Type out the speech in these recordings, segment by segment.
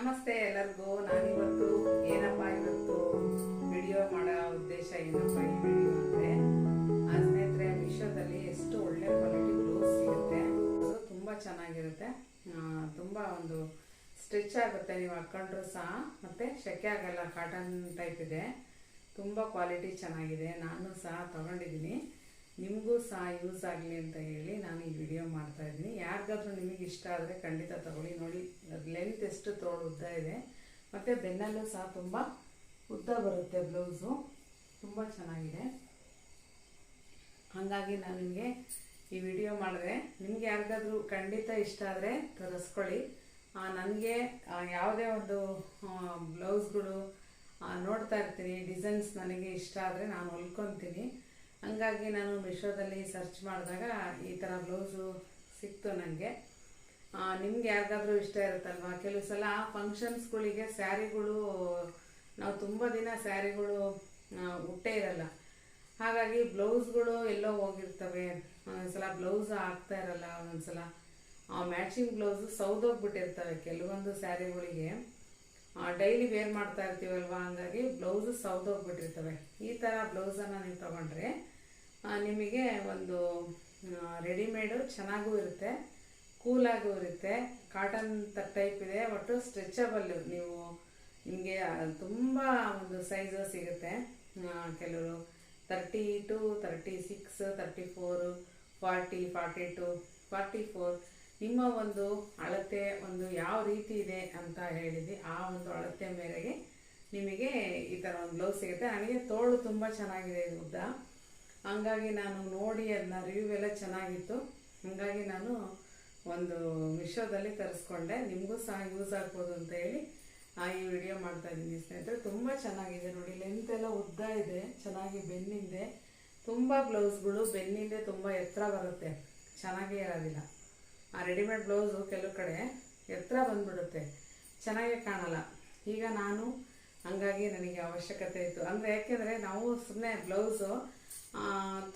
ನಮಸ್ತೆ ಎಲ್ಲರಿಗೂ. ನಾನಿವತ್ತು ಏನಪ್ಪ ಇವತ್ತು ವಿಡಿಯೋ ಮಾಡೋ ಉದ್ದೇಶ ಏನಪ್ಪ ಈ ವಿಡಿಯೋ ಅಂದರೆ, ಆ ಸ್ನೇಹಿತರೆ ಮಿಶೋದಲ್ಲಿ ಎಷ್ಟು ಒಳ್ಳೆ ಕ್ವಾಲಿಟಿ ಬ್ಲೌಸ್ ಸಿಗುತ್ತೆ, ಅದು ತುಂಬ ಚೆನ್ನಾಗಿರುತ್ತೆ. ತುಂಬ ಒಂದು ಸ್ಟಿಚ್ ಆಗುತ್ತೆ. ನೀವು ಹಾಕ್ಕೊಂಡ್ರು ಸಹ, ಮತ್ತು ಶೆಕೆ ಆಗಲ್ಲ ಕಾಟನ್ ಟೈಪ್ ಇದೆ. ತುಂಬ ಕ್ವಾಲಿಟಿ ಚೆನ್ನಾಗಿದೆ. ನಾನು ಸಹ ತಗೊಂಡಿದ್ದೀನಿ. ನಿಮಗೂ ಸಹ ಯೂಸ್ ಆಗಲಿ ಅಂತ ಹೇಳಿ ನಾನು ಈ ವಿಡಿಯೋ ಮಾಡ್ತಾ ಇದ್ದೀನಿ. ಯಾರಿಗಾದ್ರೂ ನಿಮಗೆ ಇಷ್ಟ ಆದರೆ ಖಂಡಿತ ತಗೊಳ್ಳಿ. ನೋಡಿ ಲೆಂತ್ ಎಷ್ಟು ತೋಳು ಉದ್ದ ಇದೆ. ಮತ್ತು ಬೆನ್ನಲ್ಲೂ ಸಹ ತುಂಬ ಉದ್ದ ಬರುತ್ತೆ ಬ್ಲೌಸು ತುಂಬ ಚೆನ್ನಾಗಿದೆ. ಹಾಗಾಗಿ ನಾನು ನಿಮಗೆ ಈ ವಿಡಿಯೋ ಮಾಡಿದ್ರೆ ನಿಮ್ಗೆ ಯಾರಿಗಾದ್ರೂ ಖಂಡಿತ ಇಷ್ಟ ಆದರೆ ತರಿಸ್ಕೊಳ್ಳಿ. ನನಗೆ ಯಾವುದೇ ಒಂದು ಬ್ಲೌಸ್ಗಳು ನೋಡ್ತಾ ಇರ್ತೀನಿ. ಡಿಸೈನ್ಸ್ ನನಗೆ ಇಷ್ಟ ಆದರೆ ನಾನು ಹೊಲ್ಕೊತೀನಿ. ಹಂಗಾಗಿ ನಾನು ಮಿಶೋದಲ್ಲಿ ಸರ್ಚ್ ಮಾಡಿದಾಗ ಈ ಥರ ಬ್ಲೌಸು ಸಿಕ್ತು ನನಗೆ ನಿಮ್ಗೆ ಯಾರಿಗಾದ್ರೂ ಇಷ್ಟ ಇರುತ್ತಲ್ವಾ? ಕೆಲವು ಸಲ ಫಂಕ್ಷನ್ಸ್ಗಳಿಗೆ ಸ್ಯಾರಿಗಳು, ನಾವು ತುಂಬ ದಿನ ಸ್ಯಾರಿಗಳು ಹುಟ್ಟೇ ಇರಲ್ಲ. ಹಾಗಾಗಿ ಬ್ಲೌಸ್ಗಳು ಎಲ್ಲೋ ಹೋಗಿರ್ತವೆ. ಒಂದೊಂದ್ಸಲ ಬ್ಲೌಸ್ ಆಗ್ತಾ ಇರಲ್ಲ, ಒಂದೊಂದ್ಸಲ. ಮ್ಯಾಚಿಂಗ್ ಬ್ಲೌಸು ಸೌದೋಗ್ಬಿಟ್ಟಿರ್ತವೆ ಕೆಲವೊಂದು ಸ್ಯಾರಿಗಳಿಗೆ. ಡೈಲಿ ವೇರ್ ಮಾಡ್ತಾ ಇರ್ತೀವಲ್ವಾ? ಹಂಗಾಗಿ ಬ್ಲೌಸು ಸೌದೋಗ್ಬಿಟ್ಟಿರ್ತವೆ. ಈ ಥರ ಬ್ಲೌಸನ್ನು ನೀವು ತಗೊಂಡ್ರೆ ನಿಮಗೆ ಒಂದು ರೆಡಿಮೇಡು ಚೆನ್ನಾಗೂ ಇರುತ್ತೆ, ಕೂಲಾಗೂ ಇರುತ್ತೆ, ಕಾಟನ್ ಟೈಪ್ ಇದೆ, ಒಟ್ಟು ಸ್ಟ್ರೆಚಬಲ್ ನೀವು ನಿಮಗೆ ತುಂಬ ಒಂದು ಸೈಜು ಸಿಗುತ್ತೆ. ಕೆಲವರು thirty two thirty six, thirty four, forty forty two, forty four. ನಿಮ್ಮ ಒಂದು ಅಳತೆ ಒಂದು ಯಾವ ರೀತಿ ಇದೆ ಅಂತ ಹೇಳಿದ್ವಿ. ಆ ಒಂದು ಅಳತೆ ಮೇರೆಗೆ ನಿಮಗೆ ಈ ಥರ ಒಂದು ಬ್ಲೌಸ್ ಸಿಗುತ್ತೆ. ನನಗೆ ತೋಳು ತುಂಬ ಚೆನ್ನಾಗಿದೆ ಉದ್ದ. ಹಂಗಾಗಿ ನಾನು ನೋಡಿ ಅದನ್ನ ರಿವ್ಯೂ ಎಲ್ಲ ಚೆನ್ನಾಗಿತ್ತು. ಹಂಗಾಗಿ ನಾನು ಒಂದು ಮಿಶೋದಲ್ಲಿ ತರಿಸ್ಕೊಂಡೆ. ನಿಮಗೂ ಸಹ ಯೂಸ್ ಆಗ್ಬೋದು ಅಂತ ಹೇಳಿ ಆ, ಈ ವಿಡಿಯೋ ಮಾಡ್ತಾ ಇದ್ದೀನಿ ಸ್ನೇಹಿತರೆ. ತುಂಬ ಚೆನ್ನಾಗಿದೆ ನೋಡಿ. ಲೆಂತ್ ಎಲ್ಲ ಉದ್ದ ಇದೆ. ಚೆನ್ನಾಗಿ ಬೆನ್ನಿಂದೆ. ತುಂಬ ಬ್ಲೌಸ್ಗಳು ಬೆನ್ನಿಂದೆ ತುಂಬ ಎತ್ತರ ಬರುತ್ತೆ. ಚೆನ್ನಾಗೇ ಇರೋದಿಲ್ಲ. ಆ ರೆಡಿಮೇಡ್ ಬ್ಲೌಸು ಕೆಲವು ಕಡೆ ಎತ್ತರ ಬಂದ್ಬಿಡುತ್ತೆ. ಚೆನ್ನಾಗೇ ಕಾಣಲ್ಲ. ಈಗ ನಾನು, ಹಂಗಾಗಿ ನನಗೆ ಅವಶ್ಯಕತೆ ಇತ್ತು. ಅಂದರೆ ಯಾಕೆಂದರೆ ನಾವು ಸುಮ್ಮನೆ ಬ್ಲೌಸು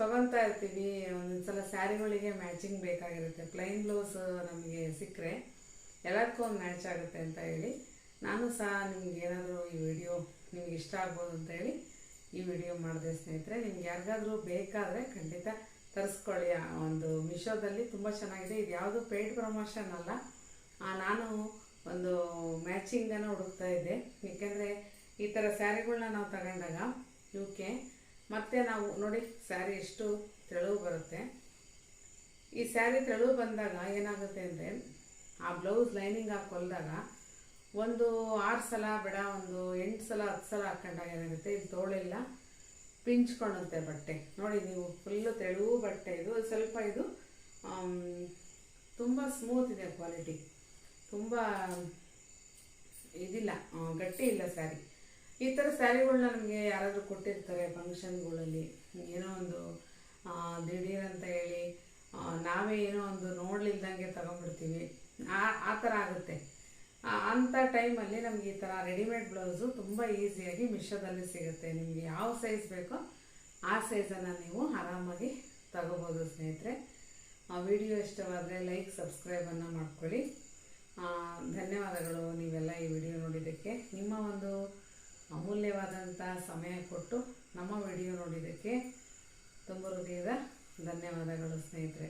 ತಗೊತಾ ಇರ್ತೀವಿ. ಒಂದೊಂದ್ಸಲ ಸ್ಯಾರಿಗಳಿಗೆ ಮ್ಯಾಚಿಂಗ್ ಬೇಕಾಗಿರುತ್ತೆ. ಪ್ಲೈನ್ ಬ್ಲೌಸ್ ನಮಗೆ ಸಿಕ್ಕರೆ ಎಲ್ಲದಕ್ಕೂ ಒಂದು ಮ್ಯಾಚ್ ಆಗುತ್ತೆ ಅಂತ ಹೇಳಿ ನಾನು ಸಹ ನಿಮ್ಗೆ ಏನಾದರೂ ಈ ವಿಡಿಯೋ ನಿಮ್ಗೆ ಇಷ್ಟ ಆಗ್ಬೋದು ಅಂತ ಹೇಳಿ ಈ ವಿಡಿಯೋ ಮಾಡಿದೆ ಸ್ನೇಹಿತರೆ. ನಿಮ್ಗೆ ಯಾರಿಗಾದರೂ ಬೇಕಾದರೆ ಖಂಡಿತ ತರಿಸ್ಕೊಳ್ಳಿ ಒಂದು ಮಿಶೋದಲ್ಲಿ. ತುಂಬ ಚೆನ್ನಾಗಿದೆ. ಇದು ಯಾವುದು ಪೇಯ್ಡ್ ಪ್ರಮೋಷನ್ ಅಲ್ಲ. ನಾನು ಒಂದು ಮ್ಯಾಚಿಂಗನ್ನು ಹುಡುಕ್ತಾ ಇದ್ದೆ. ಏಕೆಂದರೆ ಈ ಥರ ಸ್ಯಾರಿಗಳನ್ನ ನಾವು ತಗೊಂಡಾಗ ಇವಕ್ಕೆ ಮತ್ತೆ ನಾವು ನೋಡಿ ಸ್ಯಾರಿ ಎಷ್ಟು ತೆಳುವು ಬರುತ್ತೆ. ಈ ಸ್ಯಾರಿ ತೆಳು ಬಂದಾಗ ಏನಾಗುತ್ತೆ ಅಂದರೆ ಆ ಬ್ಲೌಸ್ ಲೈನಿಂಗ್ ಹಾಕಿ ಒಂದು ಆರು ಸಲ ಬೇಡ, ಒಂದು ಎಂಟು ಸಲ, ಹತ್ತು ಸಲ ಹಾಕೊಂಡಾಗ ಏನಾಗುತ್ತೆ? ಇದು ತೋಳೆಲ್ಲ. ಪಿಂಚ್ಕೊಳ್ಳುತ್ತೆ ಬಟ್ಟೆ. ನೋಡಿ ನೀವು ಫುಲ್ಲು ತೆಳು ಬಟ್ಟೆ ಇದು ಸ್ವಲ್ಪ ಇದು ತುಂಬ ಸ್ಮೂತ್ ಇದೆ ಕ್ವಾಲಿಟಿ ತುಂಬ ಇದಿಲ್ಲ ಗಟ್ಟಿ ಇಲ್ಲ ಸ್ಯಾರಿ ಈ ಥರ ಸ್ಯಾರಿಗಳನ್ನ ನಮಗೆ ಯಾರಾದರೂ ಕೊಟ್ಟಿರ್ತಾರೆ ಫಂಕ್ಷನ್ಗಳಲ್ಲಿ ಏನೋ ಒಂದು ದಿಢೀರ್ ಅಂತ ಹೇಳಿ ನಾವೇ ಏನೋ ಒಂದು ನೋಡ್ಲಿಲ್ದಂಗೆ ತಗೊಂಡ್ಬಿಡ್ತೀವಿ. ಆ ಆ ಥರ ಆಗುತ್ತೆ. ಅಂಥ ಟೈಮಲ್ಲಿ ನಮಗೆ ಈ ಥರ ರೆಡಿಮೇಡ್ ಬ್ಲೌಸು ತುಂಬ ಈಸಿಯಾಗಿ ಮಿಶೋದಲ್ಲಿ ಸಿಗುತ್ತೆ. ನಿಮಗೆ ಯಾವ ಸೈಜ್ ಬೇಕೋ ಆ ಸೈಜನ್ನು ನೀವು ಆರಾಮಾಗಿ ತಗೋಬೋದು ಸ್ನೇಹಿತರೆ. ಆ ವಿಡಿಯೋ ಇಷ್ಟವಾದರೆ ಲೈಕ್ ಸಬ್ಸ್ಕ್ರೈಬನ್ನು ಮಾಡ್ಕೊಳ್ಳಿ. ಧನ್ಯವಾದಗಳು ನೀವೆಲ್ಲ ಈ ವಿಡಿಯೋ ನೋಡಿದ್ದಕ್ಕೆ. ನಿಮ್ಮ ಒಂದು ಅಮೂಲ್ಯವಾದಂಥ ಸಮಯ ಕೊಟ್ಟು ನಮ್ಮ ವಿಡಿಯೋ ನೋಡಿದ್ದಕ್ಕೆ ತುಂಬ ಹೃದಯದ ಧನ್ಯವಾದಗಳು ಸ್ನೇಹಿತರೆ.